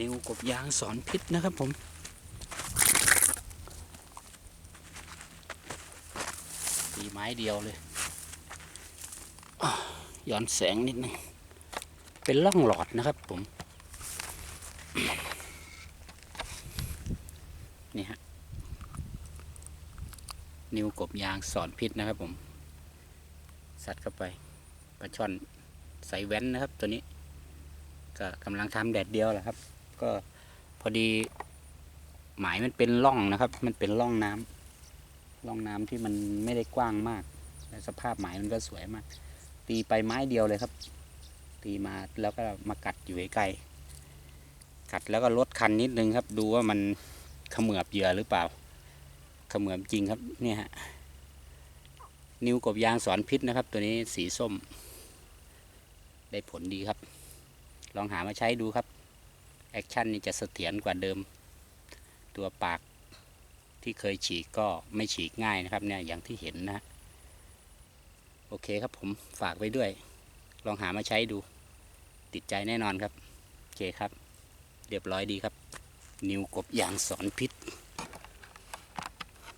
นิวกบยางสอนพิษนะครับผมตีไม้เดียวเลยย้อนแสงนิดนึงเป็นล่องหลอดนะครับผม นี่ฮะ นิวกบยางสอนพิษนะครับผม สัดเข้าไปปลาช่อนใส่แว้นนะครับตัวนี้ ก็กำลังทำแดดเดียวแหละครับ ก็พอดีหมายมันเป็นร่องนะครับ มันเป็นร่องน้ำร่องน้ำที่มันไม่ได้กว้างมากและสภาพหมายมันก็สวยมาก ตีไปไม้เดียวเลยครับ ตีมาแล้วก็มากัดอยู่ไกลๆกัดแล้วก็ลดคันนิดนึงครับ ดูว่ามันเขมือบเหยื่อหรือเปล่าเขมือบจริงครับเนี่ยฮะนิ้วกบยางสอนพิษนะครับ ตัวนี้สีส้ม ได้ผลดีครับ ลองหามาใช้ดูครับ แอคชั่นนี่จะเสถียรกว่าเดิม ตัวปากที่เคยฉีกก็ไม่ฉีกง่ายนะครับเนี่ยอย่างที่เห็นนะ โอเคครับผมฝากไว้ด้วย ลองหามาใช้ดู ติดใจแน่นอนครับ โอเคครับ เรียบร้อยดีครับ นิวกบยางสอนพิษ